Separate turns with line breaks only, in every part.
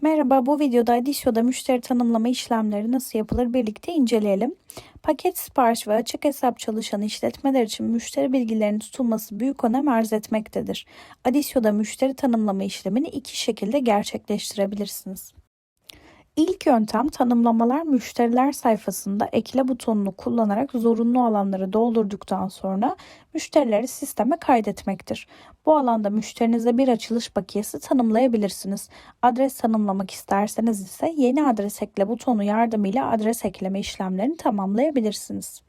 Merhaba, bu videoda Adisyo'da müşteri tanımlama işlemleri nasıl yapılır birlikte inceleyelim. Paket sipariş ve açık hesap çalışan işletmeler için müşteri bilgilerinin tutulması büyük önem arz etmektedir. Adisyo'da müşteri tanımlama işlemini iki şekilde gerçekleştirebilirsiniz. İlk yöntem tanımlamalar müşteriler sayfasında ekle butonunu kullanarak zorunlu alanları doldurduktan sonra müşterileri sisteme kaydetmektir. Bu alanda müşterinize bir açılış bakiyesi tanımlayabilirsiniz. Adres tanımlamak isterseniz ise yeni adres ekle butonu yardımıyla adres ekleme işlemlerini tamamlayabilirsiniz.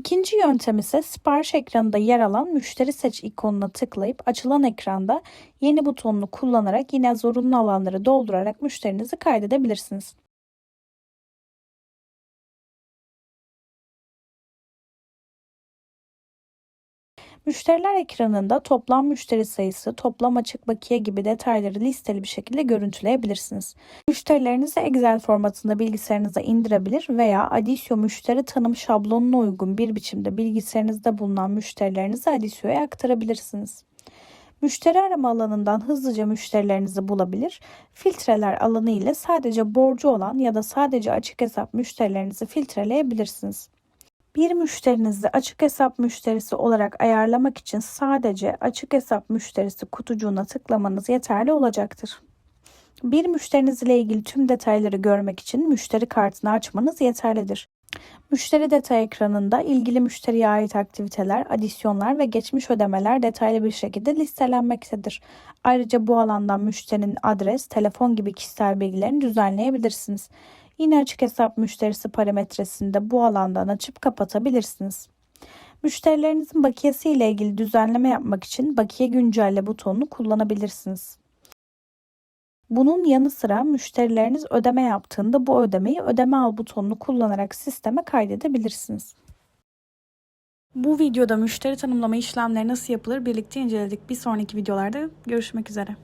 İkinci yöntem ise sipariş ekranında yer alan müşteri seç ikonuna tıklayıp açılan ekranda yeni butonunu kullanarak yine zorunlu alanları doldurarak müşterinizi kaydedebilirsiniz. Müşteriler ekranında toplam müşteri sayısı, toplam açık bakiye gibi detayları listeli bir şekilde görüntüleyebilirsiniz. Müşterilerinizi Excel formatında bilgisayarınıza indirebilir veya Adisyo müşteri tanım şablonuna uygun bir biçimde bilgisayarınızda bulunan müşterilerinizi Adisyo'ya aktarabilirsiniz. Müşteri arama alanından hızlıca müşterilerinizi bulabilir, filtreler alanı ile sadece borcu olan ya da sadece açık hesap müşterilerinizi filtreleyebilirsiniz. Bir müşterinizi açık hesap müşterisi olarak ayarlamak için sadece açık hesap müşterisi kutucuğuna tıklamanız yeterli olacaktır. Bir müşteriniz ile ilgili tüm detayları görmek için müşteri kartını açmanız yeterlidir. Müşteri detay ekranında ilgili müşteriye ait aktiviteler, adisyonlar ve geçmiş ödemeler detaylı bir şekilde listelenmektedir. Ayrıca bu alandan müşterinin adres, telefon gibi kişisel bilgilerini düzenleyebilirsiniz. Yine açık hesap müşterisi parametresinde bu alandan açıp kapatabilirsiniz. Müşterilerinizin bakiyesi ile ilgili düzenleme yapmak için bakiye güncelle butonunu kullanabilirsiniz. Bunun yanı sıra müşterileriniz ödeme yaptığında bu ödemeyi ödeme al butonunu kullanarak sisteme kaydedebilirsiniz. Bu videoda müşteri tanımlama işlemleri nasıl yapılır birlikte inceledik. Bir sonraki videolarda görüşmek üzere.